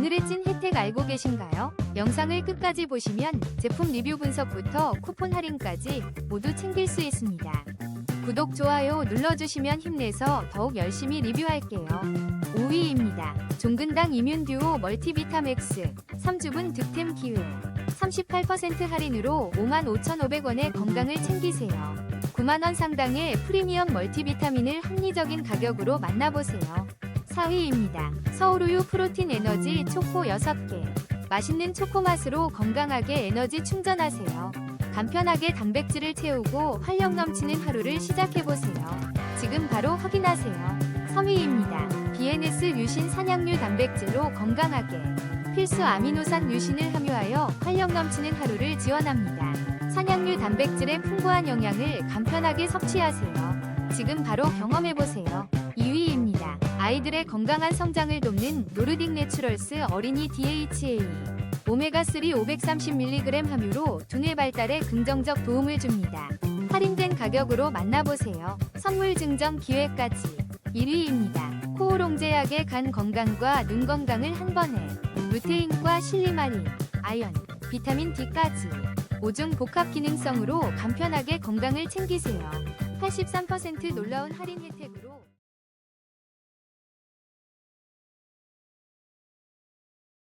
오늘의 찐 혜택 알고 계신가요? 영상을 끝까지 보시면 제품 리뷰 분석부터 쿠폰 할인까지 모두 챙길 수 있습니다. 구독, 좋아요 눌러주시면 힘내서 더욱 열심히 리뷰할게요. 5위입니다. 종근당 이뮨듀오 멀티비타맥스 3주분 득템 기회 38% 할인으로 55,500원의 건강을 챙기세요. 9만원 상당의 프리미엄 멀티비타민을 합리적인 가격으로 만나보세요. 4위입니다. 서울우유 프로틴 에너지 초코 6개. 맛있는 초코 맛으로 건강하게 에너지 충전하세요. 간편하게 단백질을 채우고 활력 넘치는 하루를 시작해보세요. 지금 바로 확인하세요. 3위입니다. BNS 유신 산양류 단백질로 건강하게. 필수 아미노산 유신을 함유하여 활력 넘치는 하루를 지원합니다. 산양류 단백질의 풍부한 영양을 간편하게 섭취하세요. 지금 바로 경험해보세요. 2위입니다. 아이들의 건강한 성장을 돕는 노르딕 내추럴스 어린이 DHA. 오메가3 530mg 함유로 두뇌 발달에 긍정적 도움을 줍니다. 할인된 가격으로 만나보세요. 선물 증정 기회까지. 1위입니다. 코오롱제약의 간 건강과 눈 건강을 한 번에. 루테인과 실리마린, 아연, 비타민 D까지. 5중 복합 기능성으로 간편하게 건강을 챙기세요. 83% 놀라운 할인 혜택으로